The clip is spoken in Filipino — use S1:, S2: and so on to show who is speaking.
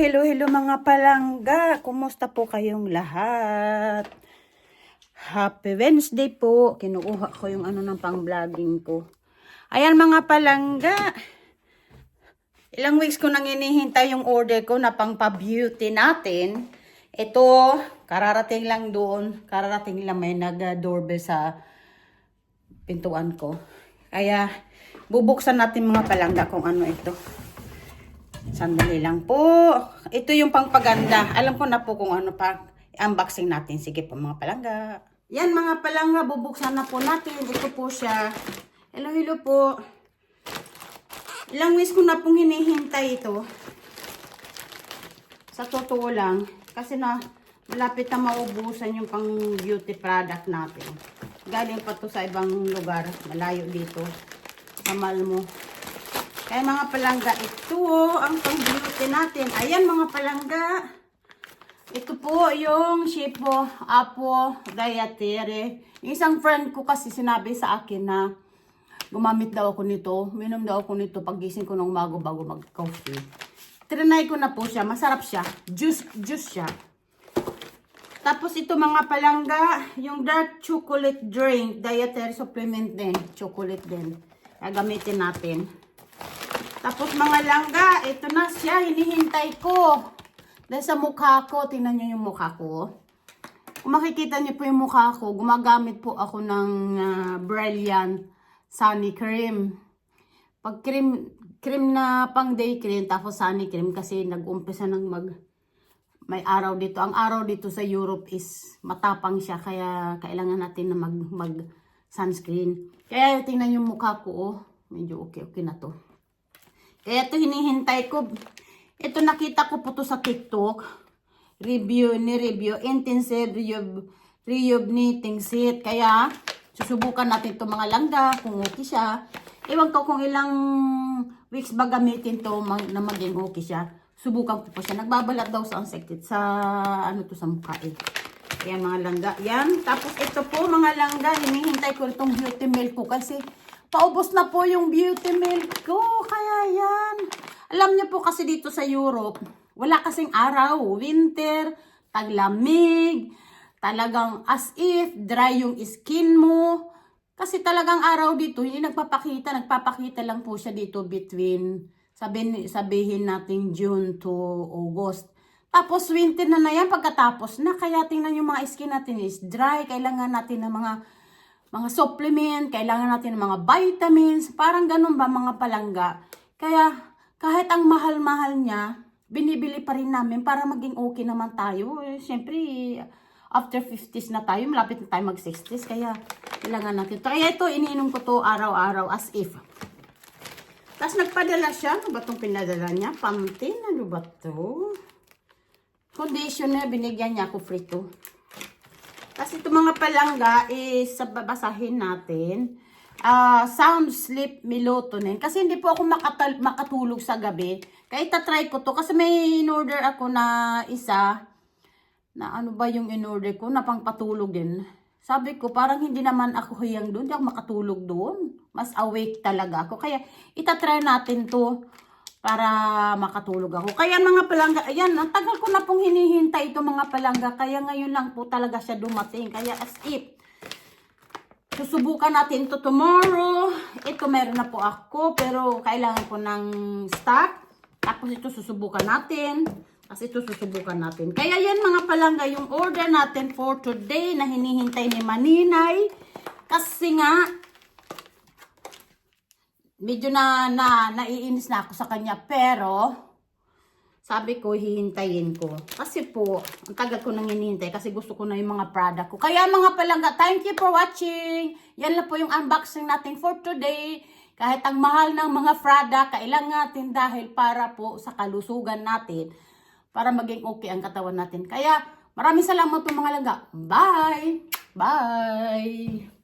S1: hello, hello mga palangga. Kumusta po kayong lahat? Happy Wednesday po. Kinukuha ko yung ano ng pang-vlogging ko. Ayan mga palangga. Ilang weeks ko nang inihintay yung order ko na pang pa-beauty natin. Ito, kararating lang doon. Kararating lang may nag-doorbell sa pintuan ko. Kaya, bubuksan natin mga palangga kung ano ito. Sandali lang po. Ito yung pangpaganda. Alam ko na po kung ano pa. Unboxing natin. Sige po mga palangga. Yan mga palangga, bubuksan na po natin. Ito po siya. Hello, hello po. Ilang weeks ko na pong hinihintay ito. Sa totoo lang. Kasi na malapit na maubusan yung pang beauty product natin. Galing pa to sa ibang lugar. Malayo dito. Sa Malmo. Kaya mga palangga, ito oh, ang pang-beauty natin. Ayan mga palangga. Ito po yung Shipo Apo Dietary. Isang friend ko kasi sinabi sa akin na gumamit daw ako nito. Minom daw ako nito pagising ko ng umaga bago mag-coffee. Trinay ko na po siya. Masarap siya. Juice, juice siya. Tapos ito mga palangga, yung dark chocolate drink, dietary supplement din. Chocolate din. Gagamitin natin. Tapos mga langga, ito na siya, hinihintay ko. Dahil sa mukha ko, tingnan nyo yung mukha ko. Kung makikita nyo po yung mukha ko, gumagamit po ako ng uh, Brilliant Sunny Cream. Pag cream, cream na pang day cream, tapos sunny cream kasi nag-umpisa ng mag, may araw dito. Ang araw dito sa Europe is matapang siya, kaya kailangan natin na mag, mag sunscreen. Kaya tingnan yung mukha ko, oh. Medyo okay-okay na to. Ito hinihintay ko. Ito nakita ko po to sa TikTok. Review ni review. Intensive rejuvenating set. Kaya susubukan natin to mga langga kung okay siya. Ewan ko kung ilang weeks ba gamitin to na maging okay siya. Subukan ko po siya. Nagbabalat daw sa insecticide sa ano to sa mukha eh. Yan mga langga. Yan. Tapos ito po mga langga. Hinihintay ko itong beauty milk ko kasi paubos na po yung beauty milk ko. Kaya yan. Alam niyo po kasi dito sa Europe, wala kasing araw. Winter, taglamig, talagang as if dry yung skin mo. Kasi talagang araw dito, hindi nagpapakita. Nagpapakita lang po siya dito between, sabihin, sabihin natin June to August. Tapos winter na na yan pagkatapos na. Kaya tingnan yung mga skin natin is dry. Kailangan natin ng mga mga supplement, kailangan natin ng mga vitamins, parang ganun ba mga palangga. Kaya kahit ang mahal-mahal niya, binibili pa rin namin para maging okay naman tayo. Eh, Siyempre, after 50s na tayo, malapit na tayo mag 60s, kaya kailangan natin. ito. Kaya ito, iniinom ko to araw-araw as if. Tapos nagpadala siya, ano ba itong pinadala niya? Pamtin, ano ba to? Conditioner, binigyan niya ako free to. Kasi ito mga palangga is sa babasahin natin. Ah sound sleep melatonin. Kasi hindi po ako makatal- makatulog sa gabi. Kaya itatry ko to. Kasi may in-order ako na isa. Na ano ba yung in-order ko? Na pangpatulog din. Sabi ko, parang hindi naman ako hiyang doon. Hindi ako makatulog doon. Mas awake talaga ako. Kaya itatry natin to para makatulog ako. Kaya mga palangga, ayan, ang tagal ko na pong hinihintay ito mga palangga. Kaya ngayon lang po talaga siya dumating. Kaya as if, susubukan natin ito tomorrow. Ito meron na po ako, pero kailangan ko ng stock. Tapos ito susubukan natin. Kasi ito susubukan natin. Kaya yan mga palangga, yung order natin for today na hinihintay ni Maninay. Kasi nga, medyo na, na naiinis na ako sa kanya pero sabi ko hihintayin ko. Kasi po ang tagal ko nang hinihintay kasi gusto ko na yung mga product ko. Kaya mga palangga thank you for watching. Yan lang po yung unboxing natin for today. Kahit ang mahal ng mga product kailangan natin dahil para po sa kalusugan natin para maging okay ang katawan natin. Kaya maraming salamat po mga langga. Bye! Bye